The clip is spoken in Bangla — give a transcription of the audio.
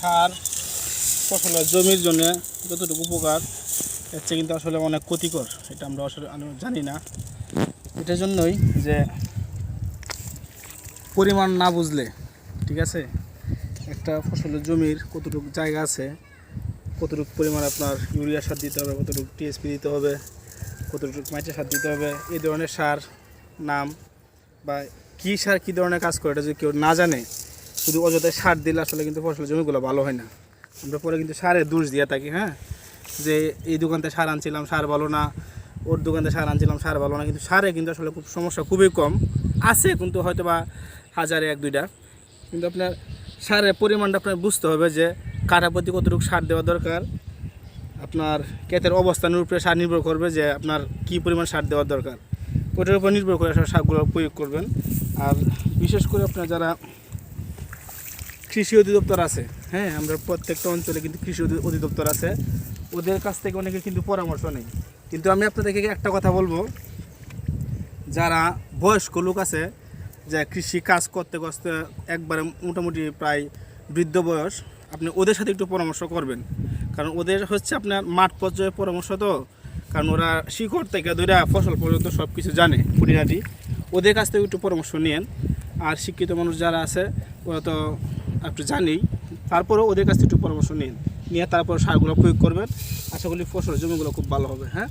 সার ফসলের জমির জন্য যতটুকু উপকার, এর চেয়ে কিন্তু আসলে অনেক ক্ষতিকর। এটা আমরা আসলে জানি না। এটার জন্যই যে পরিমাণ না বুঝলে, ঠিক আছে? একটা ফসলের জমির কতটুকু জায়গা আছে, কতটুকু পরিমাণ আপনার ইউরিয়া সার দিতে হবে, কতটুকু টিএসপি দিতে হবে, কতটুকু মাইটে সার দিতে হবে, এই ধরনের সার নাম বা কী সার কী ধরনের কাজ করে, এটা যদি কেউ না জানে শুধু অযথায় সার দিলে আসলে কিন্তু ফসলের জমিগুলো ভালো হয় না। আমরা পরে কিন্তু সারের দোষ দিয়ে থাকি হ্যাঁ? যে এই দোকান থেকে সার আনছিলাম, সার ভালো না, ওর দোকান থেকে সার আনছিলাম, সার ভালো না, কিন্তু সারে কিন্তু আসলে খুব সমস্যা খুবই কম। আছে কিন্তু হয়তো বা হাজারে এক দুইটা। কিন্তু আপনার সারের পরিমাণটা আপনার বুঝতে হবে যে কাঠা প্রতি কতটুকু সার দেওয়া দরকার, আপনার ক্ষেতের অবস্থানের উপরে সার নির্ভর করবে যে আপনার কী পরিমাণ সার দেওয়ার দরকার। ওটার উপর নির্ভর করে আসলে সারগুলো প্রয়োগ করবেন। আর বিশেষ করে আপনার যারা কৃষি অধিদপ্তর আছে। হ্যাঁ আমরা প্রত্যেকটা অঞ্চলে কিন্তু কৃষি অধিদপ্তর আছে। ওদের কাছ থেকে অনেকে কিন্তু পরামর্শ নেই। কিন্তু আমি আপনাদেরকে একটা কথা বলব। যারা বয়স্ক লোক আছে যে কৃষি কাজ করতে করতে একবারে মোটামুটি প্রায় বৃদ্ধ বয়স, আপনি ওদের সাথে একটু পরামর্শ করবেন। কারণ ওদের হচ্ছে আপনার মাঠ পর্যায়ে পরামর্শ তো। কারণ ওরা শিকড় থেকে ধরে ফসল পর্যন্ত সব কিছু জানে খুঁটিনাটি ওদের কাছ থেকে একটু পরামর্শ নিন আর শিক্ষিত মানুষ যারা আছে, ওরা তো একটু জানি তারপরে ওদের কাছ থেকে একটু পরামর্শ নিন। নিয়ে তারপর সারগুলো প্রয়োগ করবেন। আশা করি ফসল জমিগুলো খুব ভালো হবে হ্যাঁ?